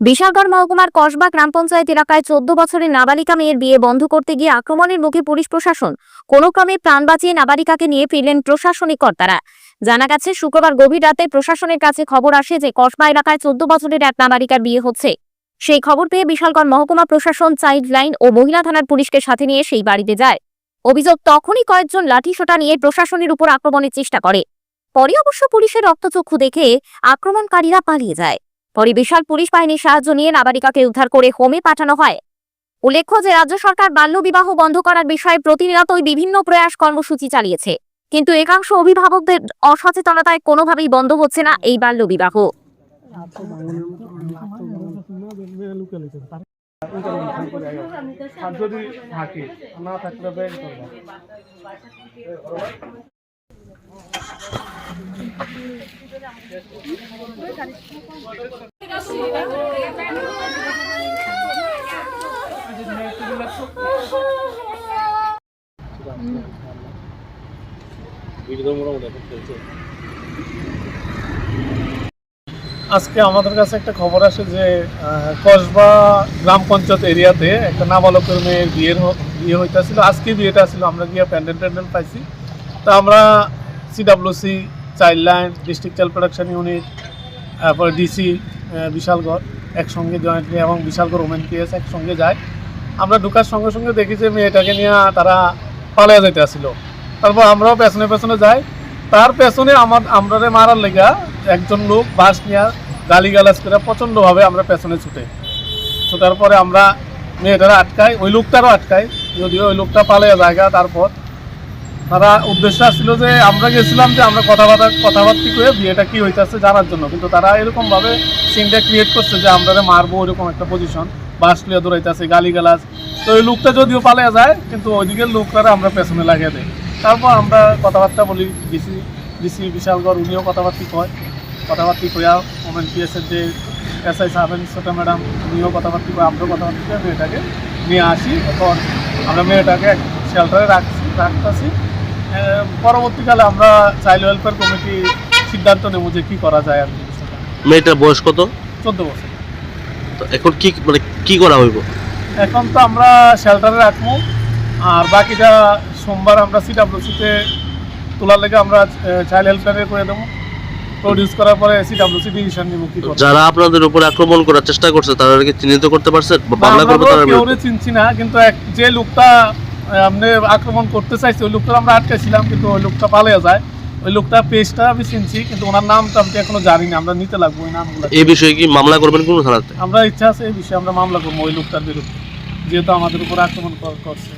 বিশালগড় মহকুমার কসবা গ্রাম পঞ্চায়েত এলাকায় চোদ্দ বছরের নাবালিকা মেয়ের বিয়ে বন্ধ করতে গিয়ে আক্রমণের মুখে পুলিশ প্রশাসন কোনো ক্রমে প্রাণ বাঁচিয়ে নাবালিকাকে নিয়ে ফিরলেন প্রশাসনিক কর্তারা। জানা গেছে, শুক্রবার গভীর রাতে প্রশাসনের কাছে খবর আসে যে কসবা এলাকায় চোদ্দ বছরের এক নাবালিকার বিয়ে হচ্ছে। সেই খবর পেয়ে বিশালগড় মহকুমা প্রশাসন চাইল্ড লাইন ও মহিলা থানার পুলিশকে সাথে নিয়ে সেই বাড়িতে যায়। অভিযোগ, তখনই কয়েকজন লাঠিসোঁটা নিয়ে প্রশাসনের উপর আক্রমণের চেষ্টা করে। পরে অবশ্য পুলিশের রক্তচক্ষু দেখে আক্রমণকারীরা পালিয়ে যায়। পরে বিশাল পুলিশ বাহিনীর সাহায্য নিয়ে নাবালিকাকে উদ্ধার করে হোমে পাঠানো হয়। উল্লেখ্য যে রাজ্য সরকার বাল্যবিবাহ বন্ধ করার বিষয়ে প্রতিনিয়তই বিভিন্ন প্রয়াস কর্মসূচি চালিয়েছে। কিন্তু একাংশ অভিভাবকদের অসচেতনতায় কোনোভাবেই বন্ধ হচ্ছে না এই বাল্যবিবাহ আজকে আমাদের কাছে একটা খবর আসে যে কসবা গ্রাম পঞ্চায়েত এরিয়াতে একটা নাবালকের মেয়ের বিয়ের বিয়ে হইতেছিল। আজকে বিয়েটা ছিল আমরা গিয়ে প্যান্ডেল ট্যান্ডেল পাইছি। তা আমরা CWC child line district child protection unit তারপরে ডিসি বিশালগড় একসঙ্গে জয়েন্টলি এবং বিশালগড় ওমেন পিএস একসঙ্গে যায়। আমরা ঢুকার সঙ্গে সঙ্গে দেখি যে মেয়েটাকে নিয়ে তারা পালিয়ে যেতে আসছিল। তারপর আমরাও পেছনে পেছনে যাই। তার পেছনে আমার আমরা মারার লেগা একজন লোক বাস নিয়ে গালি গালাজ করে প্রচণ্ডভাবে আমরা পেছনে ছুটে। ছুটার পরে আমরা মেয়েটারা আটকাই, ওই লোকটারও আটকাই, যদিও ওই লোকটা পালিয়ে জায়গা তারপর তারা উদ্দেশ্য ছিল যে আমরা গেছিলাম যে আমরা কথাবার্তা কথাবার্তি করে বিয়েটা কি হইতেছে জানার জন্য। কিন্তু তারা এরকমভাবে সিনটা ক্রিয়েট করছে যে আমরা মারবো এরকম একটা পজিশন বাস লিয়ে দৌড়াইতেছে গালি গালাজ তো ওই লোকটা যদিও পালিয়ে যায়, কিন্তু ওইদিকের লোকটারা আমরা পেছনে লাগিয়ে দেয় তারপর আমরা কথাবার্তা বলি ডিসি ডিসি বিশালগড় উনিও কথাবার্তি কয়। কথাবার্তি কইয়া ওমেন পিএসের যে, এস আই সাহেব, ছোটো ম্যাডাম, উনিও কথাবার্তি কয়, আমরাও কথাবার্তি করে, মেয়েটাকে নিয়ে আসি। এখন আমরা মেয়েটাকে শেল্টারে রাখছি রাখতেছি। পরবর্তীকালে আমরা চাইল্ড ওয়েলফেয়ার কমিটি সিদ্ধান্ত নেব যে কী করা যায় আর কি। মেয়েটার বয়স কত? চোদ্দ বছর। তো এখন কি মানে কি করা হইব? এখন তো আমরা শেল্টারে রাখব আর বাকিটা সোমবার আমরা সিডাব্লিউসিতে তোলার লেগে আমরা চাইল্ড হেল্পলাইনে করে দেবো। প্রডিউস করার পরে সিডাব্লিউসি ডিসিশন নিব কি করব যারা আপনাদের উপরে আক্রমণ করার চেষ্টা করছে তাদেরকে চিহ্নিত করতে পারছেন? বা মামলা করবে তারা কেউ চিনছি না কিন্তু এক যে লোকটা আপনি আক্রমণ করতে চাইছে ওই লোকটা আমরা আটকেছিলাম কিন্তু ওই লোকটা পালিয়ে যায়। ওই লোকটা পেজটা আমি চিনছি কিন্তু ওনার নামটা আমি এখনও জানি না আমরা নিতে লাগবো ওই নামগুলো। এই বিষয়ে কি মামলা করবেন কোন থানাতে? আমরা ইচ্ছা আছে এই বিষয়ে আমরা মামলা করব ওই লোকটার বিরুদ্ধে যেহেতু আমাদের উপর আক্রমণ কর- করছে।